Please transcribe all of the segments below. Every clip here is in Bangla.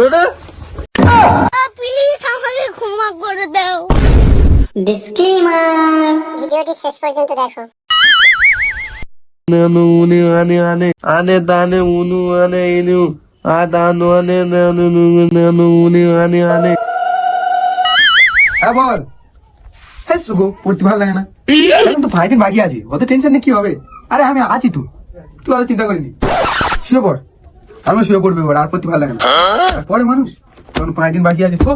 হবে না প্লিজ আমাকে ক্ষমা করে দাও ভিডিওটি শেষ পর্যন্ত দেখো। নানু উনি আনে আনে। আনে দানে উনু আনে ইনু। আ দানু আনে নানু নু নানু উনি আনে আনে। বল। হ্যাঁ সুগো পড়তে ভালো লাগে না। এখন তো ভাই দিন বাকি আছে। ওদের টেনশন নেই কি হবে? আরে আমি আছি তো। তুই চিন্তা করিনি শুয়ে পড় আমি শুয়ে পড়বে এবার আর প্রতি ভালো লাগে না। পরে মানুষ তখন পাঁচ দিন বাকি আছে তো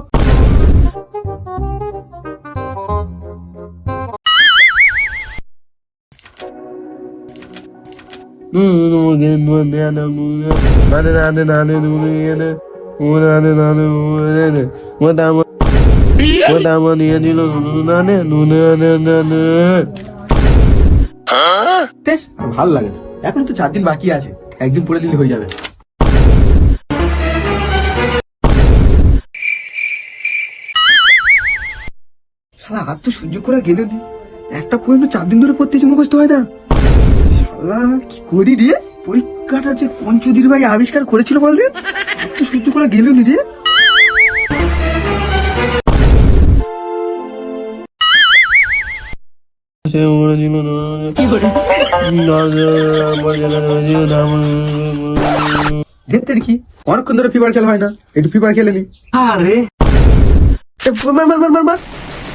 হ্যাঁ? ভালো লাগে এখন তো চার দিন বাকি আছে একদিন পরে দিলে হয়ে যাবে। শালা আর তো সহ্য করা গেল দি একটা পর্যন্ত চার দিন ধরে পড়তেছি মুখস্থ হয় না। শালা কি করি রে? পরীক্ষাটা যে পঞ্চদির ভাই আবিষ্কার করেছিল বল রে? তো সহ্য করা গেল নি রে। দেখতে কি অনেকক্ষণ ধরে ফিবার খেলা হয় না। একটু ফিবার খেলে নি। আরে। মার মার মার মার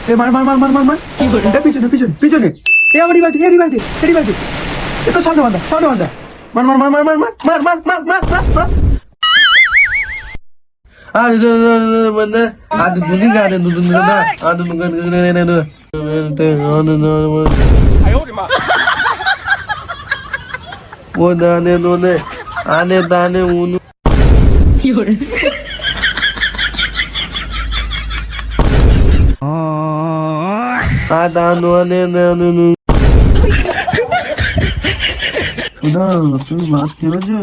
এ মার মার মার মার মার মার কি করে এটা পিছনে পিছনে পিছনে এ আমার রিবাইটে এ রিবাইটে এ রিবাইটে এ তো সামনে বান্ধা সামনে বান্ধা মার মার মার মার মার মার মার মার মার মার মার মার আরে মানে আদু দুনি গানে দুদু না আদু গানে গানে না তে অন না ও দানে নোনে আনে দানে উনু আ দানো আনে নানু নু সুধা তুমি ভাত খেয়েছো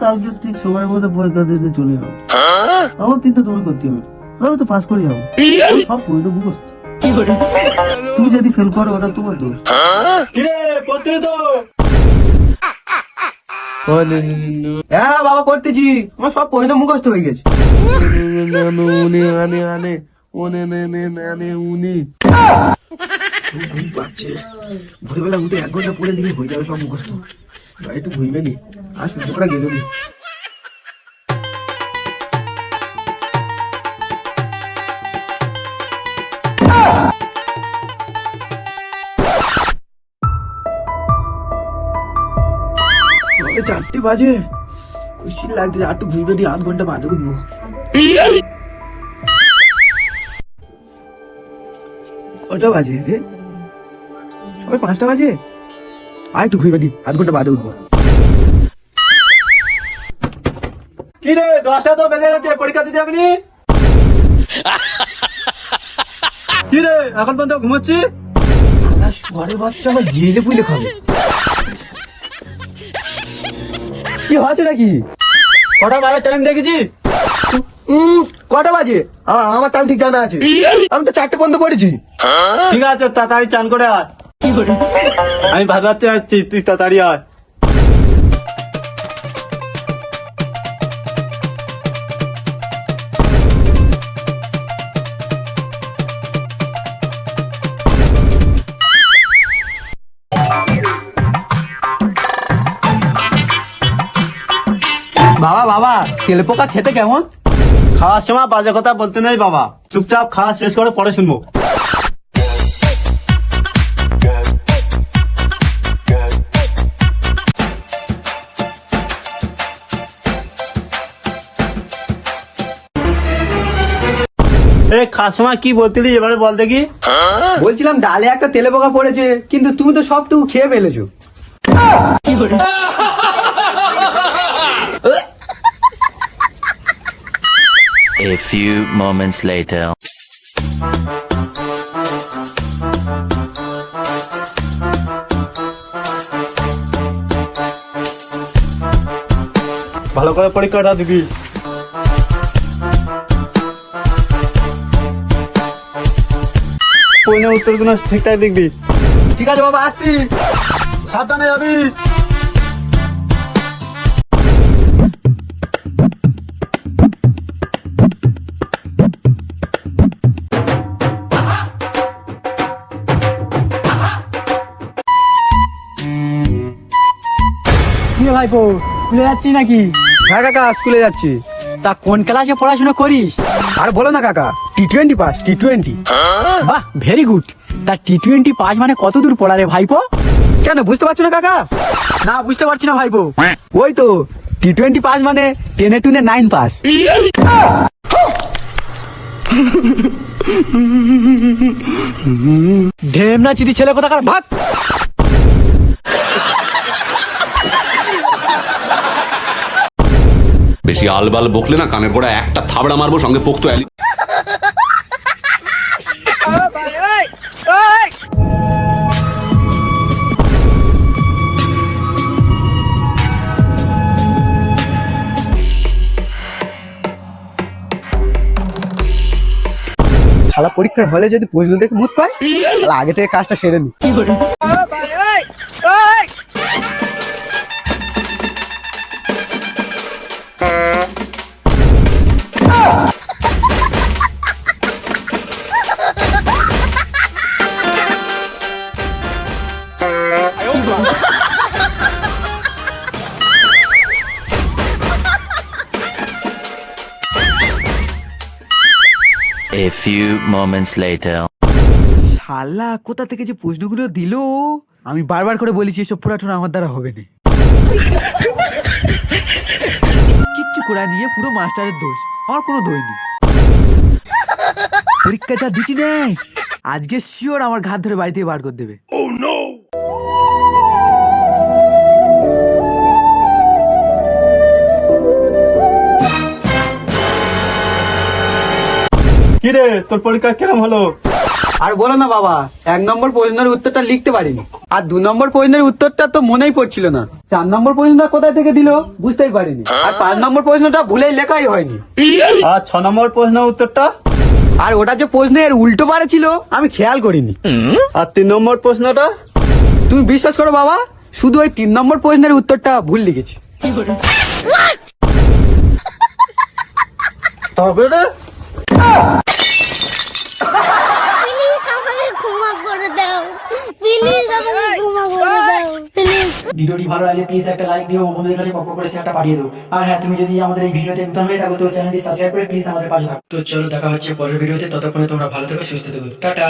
কালকে ঠিক সময়ের মধ্যে পরীক্ষা দিতে চলে যাব আমার তিনটা করতে হবে আমি তো পাস করে যাব সব করে তো মুখস্থ তুমি যদি ফেল করো ওটা তোমার দোষ। হ্যাঁ বাবা করতেছি আমার সব পয়সা মুখস্থ হয়ে গেছে নানু আনে আনে ওনে, নে নে নানে উনি। ভোরবেলা উঠে এক ঘণ্টা পড়ে দিলে হয়ে যাবে সব মুখস্থ। একটু ঘুমবে নি। আর করা গেল নি। চারটে বাজে। খুশি লাগছে, আর একটু ঘুরবে দিয়ে আধ ঘণ্টা বাদে উঠবো। কটা বাজে রে? সবাই পাঁচটা বাজে? আধ ঘণ্টা বাদে উঠবো। কি রে, দশটা তো বেজে গেছে, পরীক্ষা দিতে যাবি কি রে, এখন পর্যন্ত ঘুমাচ্ছি সোয়ারে বাচ্চা আমার জেলে পুইলে খাবে। কি হয়েছে নাকি? কটা বাজার টাইম দেখেছি কটা বাজে? আমার টাইম ঠিক জানা আছে। আমি তো চারটে পর্যন্ত পড়েছি। ঠিক আছে তাড়াতাড়ি চান করে আয়। আমি ভাত রাত্রে যাচ্ছি তুই তাড়াতাড়ি আয়। বাবা বাবা তেলে পোকা খেতে কেমন? খাওয়ার সময় বাজে কথা বলতে নেই বাবা। চুপচাপ খাওয়া শেষ করে পরে শুনব। খাওয়ার সময় কি বলতিলি এবারে বল দেখি। বলছিলাম ডালে একটা তেলে পোকা পড়েছে কিন্তু তুমি তো সবটুকু খেয়ে ফেলেছো। A few moments later. ভালো করে পরীক্ষাটা দিবি পয়না উত্তরগুলো ঠিকঠাক দেখবি। ঠিক আছে বাবা আসছি। সাবধানে যাবি। কিরে ভাইপো স্কুলে যাচ্ছি নাকি? হ্যাঁ কাকা স্কুলে যাচ্ছি। তা কোন ক্লাসে পড়াশোনা করিস? আর বলো না কাকা T twenty pass T twenty বাহ ভেরি গুড তা টি টোয়েন্টি পাস মানে কত দূর পড়া রে ভাইপো? কেন বুঝতে পারছ না কাকা? না বুঝতে পারছি না ভাইপো। ওই তো টি টোয়েন্টি পাস মানে টেনে টুনে নাইন পাস ঢেম না চিদি ছেলে কোথাকার? ভাগ! বেশি আলবাল বকলে না কানের গোড়া একটা থাবড়া মারবো সঙ্গে পোক্ত অ্যালি শালা পরীক্ষার হলে যদি প্রশ্ন দেখে মুখ পায় তাহলে আগে থেকে কাজটা সেরে নি। Few moments later. শালা, কোথা থেকে যে প্রশ্নগুলো দিল? আমি বারবার করে বলেছি, এসব পুরাটুরা আমার দ্বারা হবে না। কিচ্ছু করা নিয়ে পুরো মাস্টারের দোষ। আমার কোনো দোষ নেই। পরীক্ষা যা দিচ্ছি নেই আজকে শিওর আমার ঘাত ধরে বাড়ি থেকে বার করে দেবে। কিরে তোর পরীক্ষা কিরম হলো? আর বলো না বাবা এক নম্বর প্রশ্নের উত্তরটা লিখতে পারিনি। আর দু নম্বর প্রশ্নের উত্তরটা তো মনেই পড়ছিল না। চার নম্বর প্রশ্নটা কোথায় থেকে দিল বুঝতেই পারিনি। আর পাঁচ নম্বর প্রশ্নটা ভুলেই লেখাই হয়নি। আর ছ নম্বর প্রশ্ন উত্তরটা? আর ওটা যে প্রশ্নের উল্টো পারে ছিল আমি খেয়াল করিনি। আর তিন নম্বর প্রশ্নটা? তুমি বিশ্বাস করো বাবা শুধু ওই তিন নম্বর প্রশ্নের উত্তরটা ভুল লিখেছি। তবে রে ভিডিওটি ভালো লাগলে প্লিজ একটা লাইক দিও, বন্ধুদের কাছে পপ করে শেয়ারটা পাঠিয়ে দাও। আর হ্যাঁ তুমি যদি আমাদের এই ভিডিওতে নতুন হয়ে থাকো, তো চ্যানেলটি সাবস্ক্রাইব করে প্লিজ আমাদের পাশে থাকো। তো চলো, দেখা হচ্ছে পরের ভিডিওতে, ততক্ষণে তোমরা ভালো থেকো, সুস্থ থেকো। টাটা!